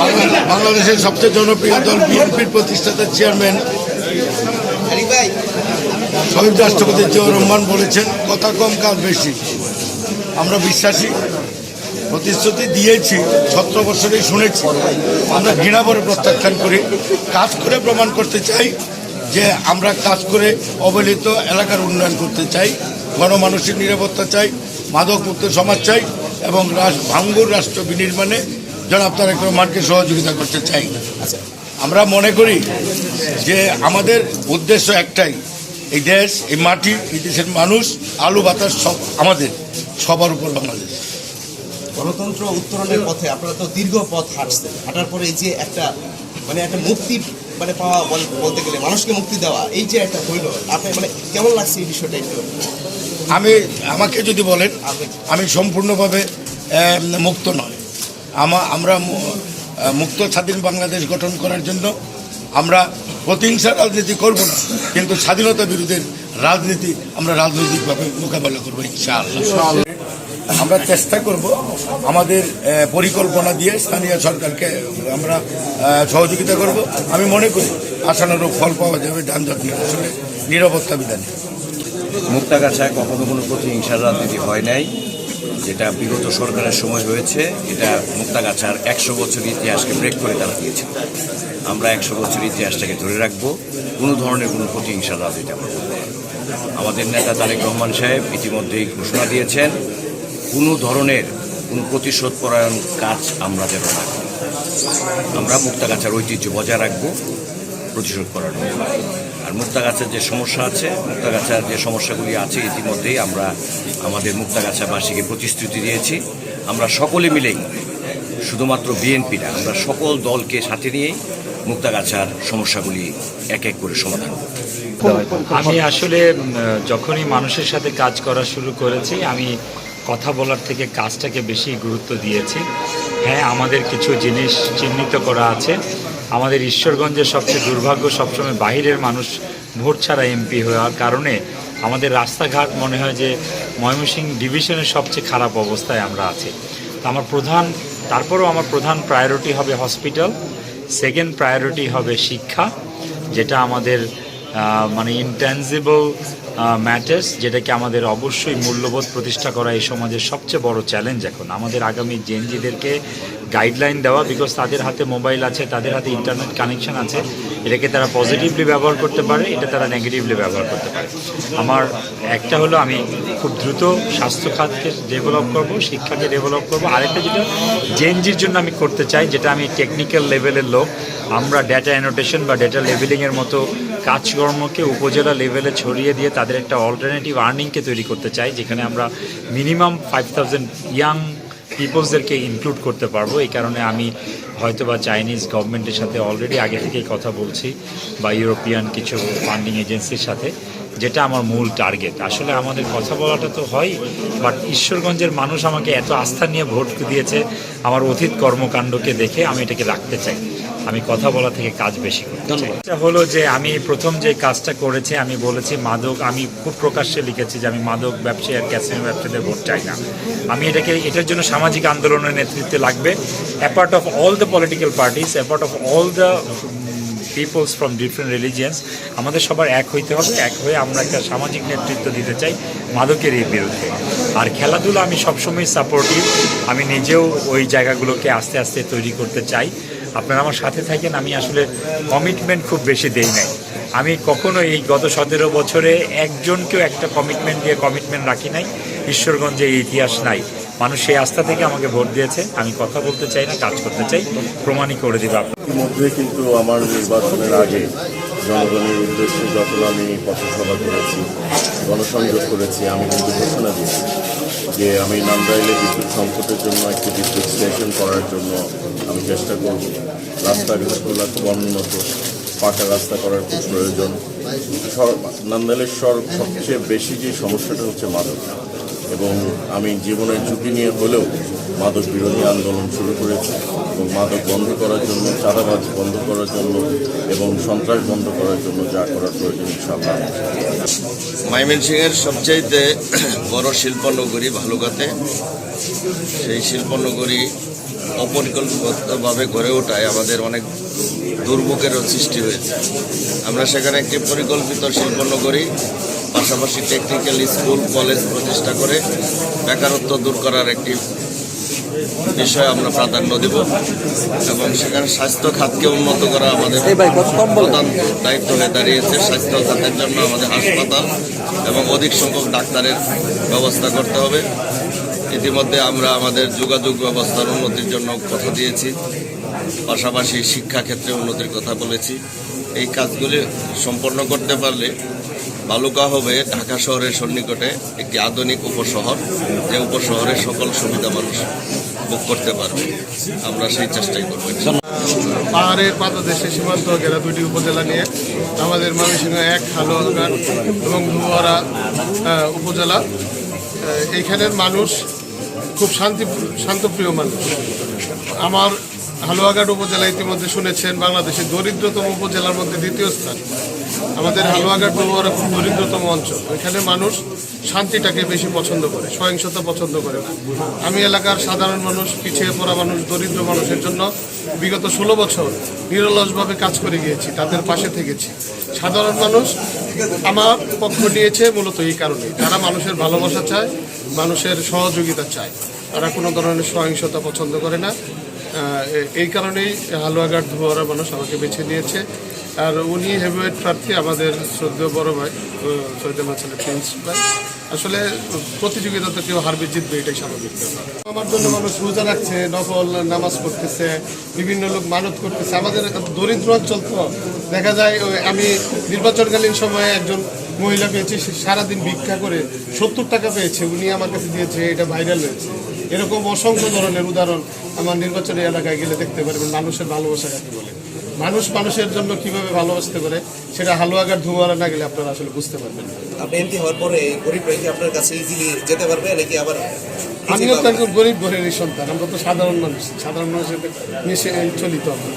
বাংলা- বাংলাদেশের সবচেয়ে জনপ্রিয় দল বিএনপির প্রতিষ্ঠাতা চেয়ারম্যান শহীদ রাষ্ট্রপতি জিয়াউর রহমান বলেছেন কথা কম কাজ বেশি। আমরা বিশ্বাসী প্রতিশ্রুতি দিয়েছি সতেরো বছরেই শুনেছি। আমরা ঘৃণা করে প্রত্যাখ্যান করি কাজ করে প্রমাণ করতে চাই যে আমরা কাজ করে অবহেলিত এলাকার উন্নয়ন করতে চাই গণমানুষের নিরাপত্তা চাই মাদক মুক্ত সমাজ চাই এবং ভাঙ্গুর রাষ্ট্র বিনির্মাণে জনাব তারেক রহমানকে সহযোগিতা করতে চাই। আমরা মনে করি যে আমাদের উদ্দেশ্য একটাই এই দেশ এই মাটি এই দেশের মানুষ আলু বাতাস সব আমাদের সবার উপর বাংলাদেশ। গণতন্ত্র উত্তরণের পথে আপনারা তো দীর্ঘ পথ হাঁটছেন। হাঁটার পরে এই যে একটা মানে একটা মুক্তি মানে পাওয়া বল- বলতে গেলে মানুষকে মুক্তি দেওয়া এই যে একটা হইল আপনি মানে কেমন লাগছে এই বিষয়টা একটু? আমি আমাকে যদি বলেন আমি সম্পূর্ণভাবে মুক্ত নয় আমরা মুক্ত স্বাধীন বাংলাদেশ গঠন করার জন্য আমরা প্রতিহিংসা রাজনীতি করব না কিন্তু স্বাধীনতা বিরোধের রাজনীতি আমরা রাজনৈতিকভাবে মোকাবেলা করব ইনশাআল্লাহ। আমরা চেষ্টা করব আমাদের পরিকল্পনা দিয়ে স্থানীয় সরকারকে আমরা সহযোগিতা করব। আমি মনে করি আশানুরূপ ফল পাওয়া যাবে যানজট নিরসনে নিরাপত্তা বিধানে। মুক্তাগাছায় কখনো কোনো প্রতিহিংসার রাজনীতি হয় নাই। যেটা বিগত সরকারের সময় হয়েছে, এটা মুক্তাগাছার একশো বছর ইতিহাসকে ব্রেক করে তারা দিয়েছে। আমরা একশো বছর ইতিহাসটাকে ধরে রাখব। কোনো ধরনের কোনো প্রতিহিংসার রাজনীতি আমরা আমাদের নেতা তারেক রহমান সাহেব ইতিমধ্যেই ঘোষণা দিয়েছেন, কোনো ধরনের কোনো প্রতিশোধ পরায়ণ কাজ আমরা যেন আমরা মুক্তাগাছার ঐতিহ্য বজায় রাখব, প্রতিশোধ করার। আর মুক্তাগাছার যে সমস্যা আছে, মুক্তাগাছার যে সমস্যাগুলি আছে, ইতিমধ্যেই আমরা আমাদের মুক্তাগাছাবাসীকে প্রতিশ্রুতি দিয়েছি। আমরা সকলে মিলেই, শুধুমাত্র বিএনপি না, আমরা সকল দলকে সাথে নিয়েই মুক্তাগাছার সমস্যাগুলি এক এক করে সমাধান আমি আসলে যখনই মানুষের সাথে কাজ করা শুরু করেছি, আমি কথা বলার থেকে কাজটাকে বেশি গুরুত্ব দিয়েছি। হ্যাঁ আমাদের কিছু জিনিস চিহ্নিত করা আছে। আমাদের ঈশ্বরগঞ্জের সবচেয়ে দুর্ভাগ্য সবসময় বাইরের মানুষ ভোট ছাড়া এমপি হওয়ার কারণে আমাদের রাস্তাঘাট মনে হয় যে ময়মনসিংহ ডিভিশনের সবচেয়ে খারাপ অবস্থায় আমরা আছি। আমার প্রধান, তারপরেও আমার প্রধান প্রায়োরিটি হবে হসপিটাল সেকেন্ড প্রায়োরিটি হবে শিক্ষা, যেটা আমাদের মানে ইনটেনজিবল ম্যাটার্স যেটাকে আমাদের অবশ্যই মূল্যবোধ প্রতিষ্ঠা করা এই সমাজের সবচেয়ে বড় চ্যালেঞ্জ এখন। আমাদের আগামী জেনজিদেরকে গাইডলাইন দেওয়া বিকজ তাদের হাতে মোবাইল আছে, তাদের হাতে ইন্টারনেট কানেকশন আছে, এটাকে তারা পজিটিভলি ব্যবহার করতে পারে, এটা তারা নেগেটিভলি ব্যবহার করতে পারে। আমার একটা হলো, আমি খুব দ্রুত স্বাস্থ্য খাতকে ডেভেলপ করব, শিক্ষাকে ডেভেলপ করব। আরেকটা যেটা জেনজির জন্য আমি করতে চাই, যেটা আমি টেকনিক্যাল লেভেলের লোক। আমরা ডেটা অ্যানোটেশন বা ডেটা লেভেলিংয়ের মতো কাজকর্মকে উপজেলা লেভেলে ছড়িয়ে দিয়ে তাদের একটা অল্টারনেটিভ আর্নিংকে তৈরি করতে চাই, যেখানে আমরা মিনিমাম ফাইভ থাউজেন্ড ইয়াং পিপলসদেরকে ইনক্লুড করতে পারব। এই কারণে আমি হয়তো বা চাইনিজ গভর্নমেন্টের সাথে অলরেডি আগে থেকেই কথা বলছি, বা ইউরোপিয়ান কিছু ফান্ডিং এজেন্সির সাথে, যেটা আমার মূল টার্গেট আসলে আমাদের কথা বলাটা তো হয় বাট ঈশ্বরগঞ্জের মানুষ আমাকে এত আস্থা নিয়ে ভোট দিয়েছে, আমার অতীত কর্মকাণ্ডকে দেখে আমি এটাকে রাখতে চাই। আমি কথা বলা থেকে কাজ বেশি চাই। এটা হলো যে আমি প্রথম যে কাজটা করেছি আমি বলেছি মাদক আমি খুব প্রকাশ্যে লিখেছি যে আমি মাদক ব্যবসায়ী আর ক্যাসিনো ব্যবসায়ীদের ভোট চাই না। আমি এটাকে এটার জন্য সামাজিক আন্দোলনের নেতৃত্বে লাগবে। Apart of all the political parties apart of all the peoples from different religions আমাদের সবার এক হইতে হবে। এক হয়ে আমরা একটা সামাজিক নেতৃত্ব দিতে চাই মাদকের এই বিরুদ্ধে। আর খেলাধুলা আমি সবসময় সাপোর্টিভ আমি নিজেও ওই জায়গাগুলোকে আস্তে আস্তে তৈরি করতে চাই। আপনারা আমার সাথে থাকেন, আমি আসলে কমিটমেন্ট খুব বেশি দেই নাই। আমি কখনো এই গত সতেরো বছরে একজনকেও একটা কমিটমেন্ট দিয়ে কমিটমেন্ট রাখি নাই। ঈশ্বরগঞ্জে এই ইতিহাস নাই। মানুষ সেই আস্থা থেকে আমাকে ভোট দিয়েছে। আমি কথা বলতে চাই না, কাজ করতে চাই। প্রমাণই করে দেবে আপনার ইতিমধ্যে কিন্তু আমার নির্বাচনের আগে জনগণের উদ্দেশ্যে যখন আমি পথসভা করেছি, গণসংযোগ করেছি, আমি কিন্তু ঘোষণা দিয়েছি যে আমি নান্দাইলে বিদ্যুৎ সংকটের জন্য একটি বিদ্যুৎ স্টেশন করার জন্য আমি চেষ্টা করব। রাস্তাঘাটগুলো খুব অনুন্নত পাকা রাস্তা করার খুব প্রয়োজন। নান্দাইলের সর সবচেয়ে বেশি যে সমস্যাটা হচ্ছে মাদক। এবং আমি জীবনের ঝুঁকি নিয়ে হলেও মাদক বিরোধী আন্দোলন শুরু করেছি এবং মাদক বন্ধ করার জন্য, চাঁদাবাজ বন্ধ করার জন্য এবং সন্ত্রাস বন্ধ করার জন্য যা করার প্রয়োজন ইনশাআল্লাহ। ময়মনসিংহের সবচাইতে বড় শিল্প শিল্পনগরী ভালুকাতে, সেই শিল্পনগরী অপরিকল্পিতভাবে গড়ে ওঠায় আমাদের অনেক দুর্ভোগেরও সৃষ্টি হয়েছে। আমরা সেখানে একটি পরিকল্পিত শিল্পনগরী পাশাপাশি টেকনিক্যাল স্কুল কলেজ প্রতিষ্ঠা করে বেকারত্ব দূর করার একটি বিষয়ে আমরা প্রাধান্য দেব এবং সেখানে স্বাস্থ্য খাতকে উন্নত করা আমাদের প্রধান দায়িত্ব হয়ে দাঁড়িয়েছে স্বাস্থ্য খাতের জন্য আমাদের হাসপাতাল এবং অধিক সংখ্যক ডাক্তারের ব্যবস্থা করতে হবে। ইতিমধ্যে আমরা আমাদের যোগাযোগ ব্যবস্থার উন্নতির জন্য কথা দিয়েছি পাশাপাশি শিক্ষাক্ষেত্রে উন্নতির কথা বলেছি। এই কাজগুলি সম্পন্ন করতে পারলে বালুকা হবে ঢাকা শহরের সন্নিকটে একটি আধুনিক উপশহর, যে উপশহরের সকল সুবিধা মানুষ ভোগ করতে পারবে। আমরা সেই চেষ্টাই করব পাহাড়ের পাদদেশে সীমান্ত ঘেরা দুটি উপজেলা নিয়ে আমাদের ময়মনসিংহ এক হালুয়াঘাট এবং ধুয়ারা উপজেলা। এইখানের মানুষ খুব শান্তি, শান্তপ্রিয় মানুষ। আমার হালুয়াঘাট উপজেলা ইতিমধ্যে শুনেছেন, বাংলাদেশের দরিদ্রতম উপজেলার মধ্যে দ্বিতীয় স্থান। আমাদের হালুয়াঘাট পৌররা খুব দরিদ্রতম অঞ্চল এখানে মানুষ শান্তিটাকে বেশি পছন্দ করে, সহিংসতা পছন্দ করে না। আমি এলাকার সাধারণ মানুষ, পিছিয়ে পড়া মানুষ, দরিদ্র মানুষের জন্য বিগত ষোলো বছর নিরলসভাবে কাজ করে গিয়েছি, তাদের পাশে থেকেছি। সাধারণ মানুষ আমার পক্ষ নিয়েছে মূলত এই কারণে। তারা মানুষের ভালোবাসা চায়, মানুষের সহযোগিতা চায়, তারা কোনো ধরনের সহিংসতা পছন্দ করে না। এই কারণেই হালুয়াঘাট ধোয়ারা মানুষ আমাকে বেছে নিয়েছে। আর উনি হেভিওয়েট প্রার্থী আমাদের শ্রদ্ধেয় বড় ভাই সৈয়দ মাসালে প্রিন্স ভাই। আসলে প্রতিযোগিতাতে কেউ হারবে, জিতবে, এটাই স্বাভাবিক আমার জন্য মানুষ রোজা রাখছে, নফল নামাজ পড়তেছে, বিভিন্ন লোক মানত করতেছে। আমাদের দরিদ্র অঞ্চল তো, দেখা যায় আমি নির্বাচনকালীন সময়ে একজন মহিলা পেয়েছি সারাদিন ভিক্ষা করে সত্তর টাকা পেয়েছে। উনি আমার কাছে দিয়েছে, এটা ভাইরাল হয়েছে। এরকম অসংখ্য ধরনের উদাহরণ আমার নির্বাচনী এলাকায় গেলে দেখতে পারবেন মানুষের ভালোবাসা কাকে বলে? মানুষ মানুষের জন্য কীভাবে ভালোবাসতে পারে সেটা হালুয়াঘাট ধুয়ারা না গেলে আপনারা আসলে বুঝতে পারবেন আপনি এমপি হওয়ার পরে গরিব আপনার কাছে ইজিলি যেতে পারবে নাকি আবার আমিও তো একজন গরিব ঘরেরই সন্তান আমরা তো সাধারণ মানুষ সাধারণ মানুষের মিশে চলিত আমরা।